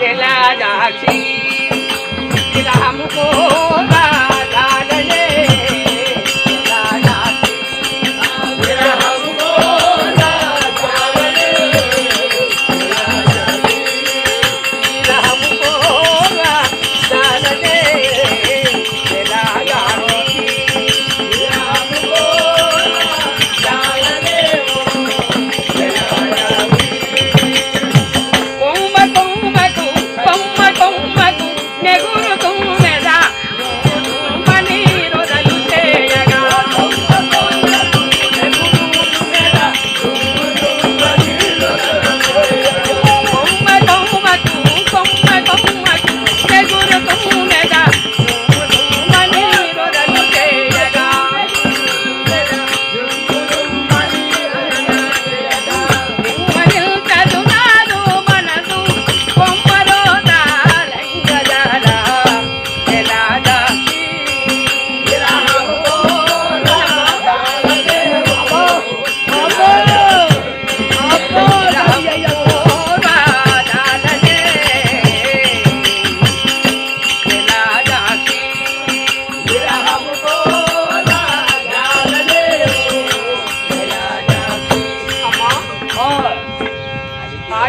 జలాజాక్షి రాముకో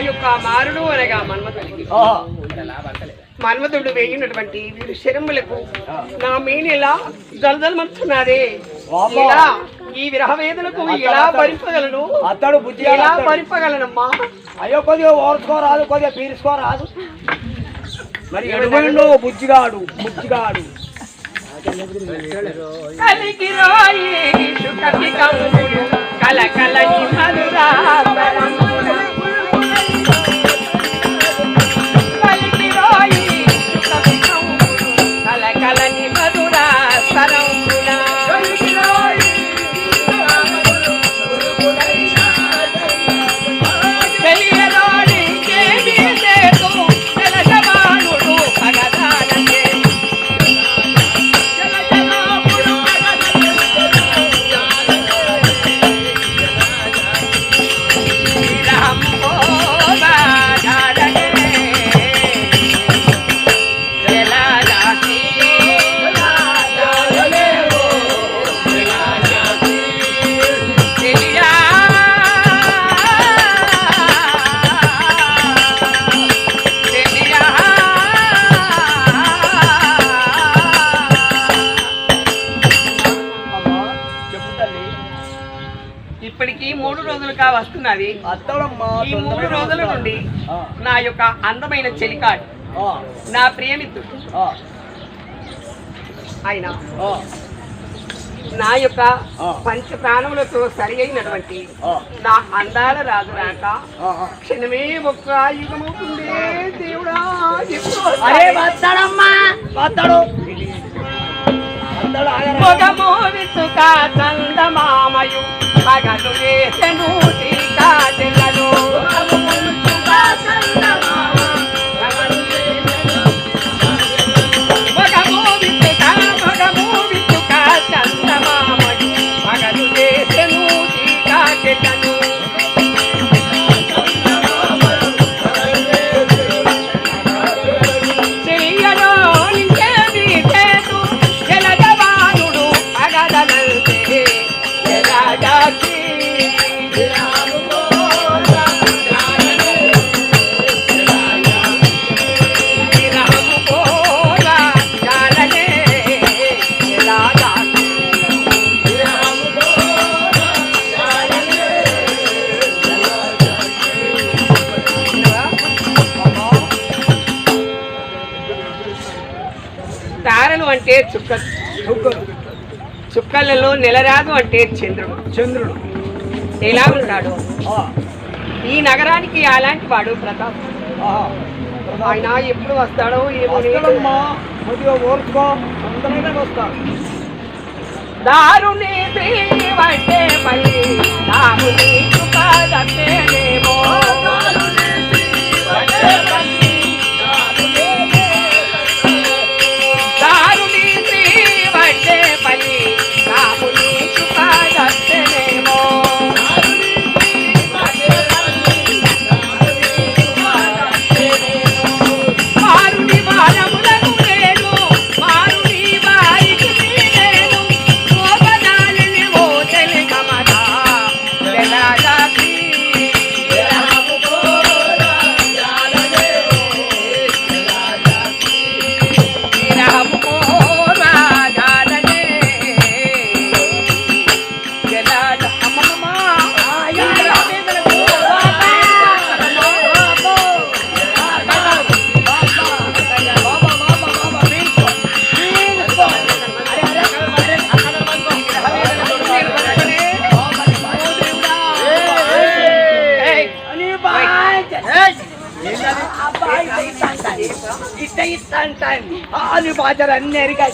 యొక్క మారుడు అనగా మన్మధుడికి. మన్మధుడు వేయినటువంటి వీరు శరములకు నా మీనెలా జలజలమంటున్నదే వామ్మో. ఇలా ఈ విరహ వేదనకు ఎలా భరింపగలను? అతడు బుద్ధి ఎలా భరింపగలనమ్మా? అయ్యో కొద్దిగా ఓర్చుకోరాదు కొద్దిగా పీల్చుకోరాదు మరి ఎడుగుండు బుజ్జిగాడు బుజ్జిగాడు. కలికి రాయి సుఖకి కమ్ముడు కలకలని మూడు రోజులుగా వస్తున్నది. ఈ మూడు రోజుల నుండి నా యొక్క అందమైన చెలికాడు నా ప్రియమిత్రుడు ఆయన నా యొక్క. పంచ ప్రాణములతో సరి అయినటువంటి నా అందాల రాజు రాక. క్షణమే ఒక్క యుగమవుతుందే దేవుడా అరే వస్తాడే? వస్తాడమ్మా వస్తాడు వస్తాడు ఆగరా. అంటే చుక్క చుక్కలు చుక్కలలో నెలరాదు అంటే చంద్రుడు. చంద్రుడు. ఎలా ఉంటాడు ఆ, ఈ నగరానికి అలాంటి వాడు? ప్రతాప్. ఆయన ఎప్పుడు వస్తాడో ఏమో వస్తాడమ్మా. కొద్దిగా ఓర్చుకో. తొందరగానే వస్తాడు దారుని వంటే మళ్ళీ కృపదత్తేనేమో టైం టైం ఆది బాజర్ అన్ని ఎరిగా